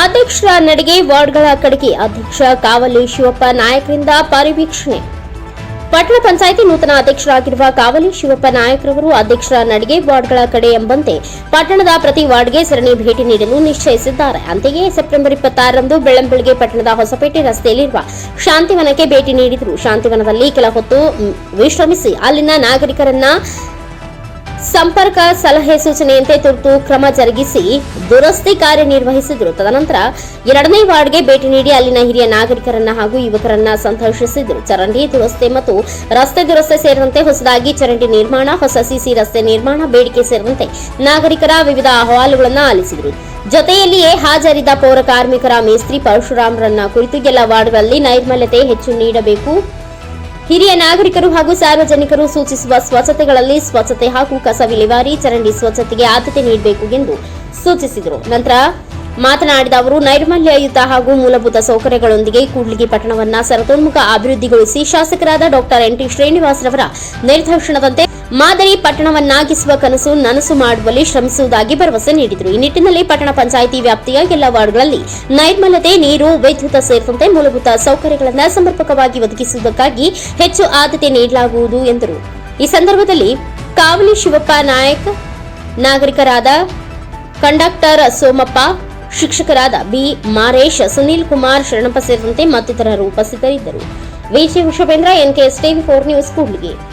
ಅಧ್ಯಕ್ಷರ ನಡಿಗೆ ವಾರ್ಡ್ಗಳ ಕಡೆಗೆ ಅಧ್ಯಕ್ಷ ಕಾವಲಿ ಶಿವಪ್ಪ ನಾಯಕರಿಂದ ಪರಿವೀಕ್ಷಣೆ. ಪಟ್ಟಣ ಪಂಚಾಯಿತಿ ನೂತನ ಅಧ್ಯಕ್ಷರಾಗಿರುವ ಕಾವಲಿ ಶಿವಪ್ಪ ನಾಯಕರವರು ಅಧ್ಯಕ್ಷರ ನಡಿಗೆ ವಾರ್ಡ್ಗಳ ಕಡೆ ಎಂಬಂತೆ ಪಟ್ಟಣದ ಪ್ರತಿ ವಾರ್ಡ್ಗೆ ಸರಣಿ ಭೇಟಿ ನೀಡಲು ನಿಶ್ಚಯಿಸಿದ್ದಾರೆ. ಅಂತೆಯೇ ಸೆಪ್ಟೆಂಬರ್ ಇಪ್ಪತ್ತಾರರಂದು ಬೆಳ್ಳಂಬೆಳಗ್ಗೆ ಪಟ್ಟಣದ ಹೊಸಪೇಟೆ ರಸ್ತೆಯಲ್ಲಿರುವ ಶಾಂತಿವನಕ್ಕೆ ಭೇಟಿ ನೀಡಿದರು. ಶಾಂತಿವನದಲ್ಲಿ ಕೆಲ ಹೊತ್ತು ವಿಶ್ರಮಿಸಿ ಅಲ್ಲಿನ ನಾಗರಿಕರನ್ನ ಸಂಪರ್ಕ ಸಲಹೆ ಸೂಚನೆಯಂತೆ ತುರ್ತು ಕ್ರಮ ಜರುಗಿಸಿ ದುರಸ್ತಿ ಕಾರ್ಯನಿರ್ವಹಿಸಿದರು ತದನಂತರ ಎರಡನೇ ವಾರ್ಡ್ಗೆ ಭೇಟಿ ನೀಡಿ ಅಲ್ಲಿನ ಹಿರಿಯ ನಾಗರಿಕರನ್ನ ಹಾಗೂ ಯುವಕರನ್ನ ಸಂದರ್ಶಿಸಿದರು ಚರಂಡಿ ದುರಸ್ತಿ ಮತ್ತು ರಸ್ತೆ ದುರಸ್ತಿ ಸೇರಿದಂತೆ ಹೊಸದಾಗಿ ಚರಂಡಿ ನಿರ್ಮಾಣ, ಹೊಸ ಸಿಸಿ ರಸ್ತೆ ನಿರ್ಮಾಣ, ಬೇಡಿಕೆ ಸೇರಿದಂತೆ ನಾಗರಿಕರ ವಿವಿಧ ಅಹವಾಲುಗಳನ್ನು ಆಲಿಸಿದರು. ಜೊತೆಯಲ್ಲಿಯೇ ಹಾಜರಿದ್ದ ಪೌರ ಕಾರ್ಮಿಕರ ಮೇಸ್ತ್ರಿ ಪರಶುರಾಮ್ರನ್ನ ಕುರಿತು ಎಲ್ಲ ವಾರ್ಡ್ಗಳಲ್ಲಿ ನೈರ್ಮಲ್ಯತೆ ಹೆಚ್ಚು ನೀಡಬೇಕು. ಹಿರಿಯ ನಾಗರಿಕರು ಹಾಗೂ ಸಾರ್ವಜನಿಕರು ಸೂಚಿಸುವ ಸ್ವಚ್ಛತೆಗಳಲ್ಲಿ ಸ್ವಚ್ಛತೆ ಹಾಗೂ ಕಸ ವಿಲೇವಾರಿ, ಚರಂಡಿ ಸ್ವಚ್ಛತೆಗೆ ಆದ್ಯತೆ ನೀಡಬೇಕು ಎಂದು ಸೂಚಿಸಿದರು. ನಂತರ ಮಾತನಾಡಿದ ಅವರು, ನೈರ್ಮಲ್ಯಯುತ ಹಾಗೂ ಮೂಲಭೂತ ಸೌಕರ್ಯಗಳೊಂದಿಗೆ ಕೂಡ್ಲಿಗಿ ಪಟ್ಟಣವನ್ನ ಸರ್ವತೋನ್ಮುಖ ಅಭಿವೃದ್ಧಿಗೊಳಿಸಿ ಶಾಸಕರಾದ ಡಾಕ್ಟರ್ ಎನ್ ಟಿ ಶ್ರೀನಿವಾಸರವರ ನಿರ್ದೇಶನದಂತೆ ಮಾದರಿ ಪಟ್ಟಣವನ್ನಾಗಿಸುವ ಕನಸು ನನಸು ಮಾಡುವಲ್ಲಿ ಶ್ರಮಿಸುವುದಾಗಿ ಭರವಸೆ ನೀಡಿದರು. ಈ ನಿಟ್ಟಿನಲ್ಲಿ ಪಟ್ಟಣ ಪಂಚಾಯಿತಿ ವ್ಯಾಪ್ತಿಯ ಎಲ್ಲ ವಾರ್ಡ್ಗಳಲ್ಲಿ ನೈರ್ಮಲ್ಯತೆ, ನೀರು, ವಿದ್ಯುತ್ ಸೇರಿದಂತೆ ಮೂಲಭೂತ ಸೌಕರ್ಯಗಳನ್ನು ಸಮರ್ಪಕವಾಗಿ ಒದಗಿಸುವುದಕ್ಕಾಗಿ ಹೆಚ್ಚು ಆದ್ಯತೆ ನೀಡಲಾಗುವುದು ಎಂದರು. ಈ ಸಂದರ್ಭದಲ್ಲಿ ಕಾವಲಿ ಶಿವಪ್ಪ ನಾಯಕ್, ನಾಗರಿಕರಾದ ಕಂಡಕ್ಟರ್ ಸೋಮಪ್ಪ, ಶಿಕ್ಷಕರಾದ ಬಿ ಮಾರೇಶ್, ಸುನೀಲ್ ಕುಮಾರ್ ಶರಣಪ್ಪ ಸೇರಿದಂತೆ ಮತ್ತಿತರರು ಉಪಸ್ಥಿತರಿದ್ದರು. Vijaya Vishwendra NKS TV, four news, Kudligi.